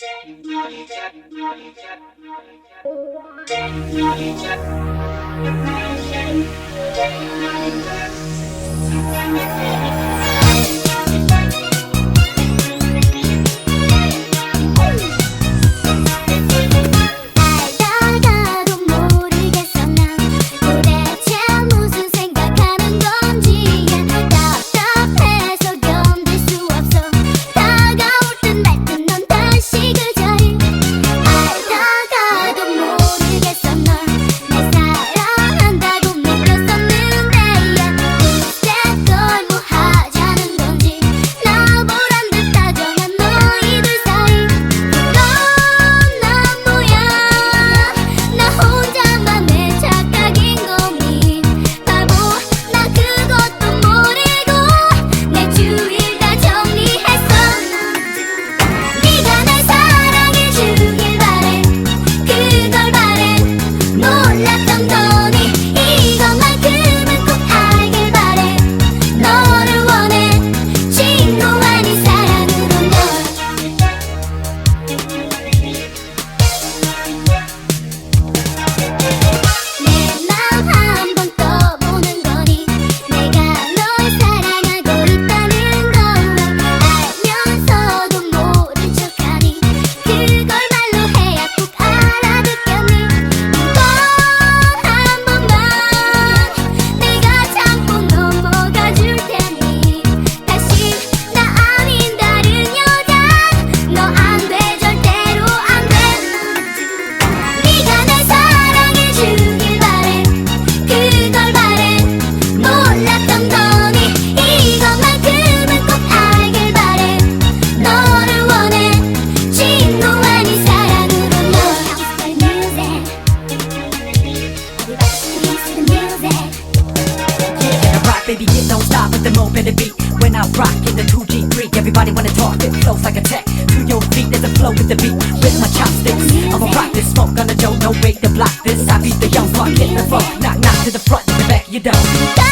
Technology, technology, technology, technology, technology. with the moment beat. When I rock in the 2G, 3, everybody wanna talk. It flows like a tech. To your feet, there's a flow with the beat. With my chopsticks, I'ma rock this smoke on the joke. No way to block this. I beat the young fuck in the flow. Knock, knock to the front, to the back, you don't.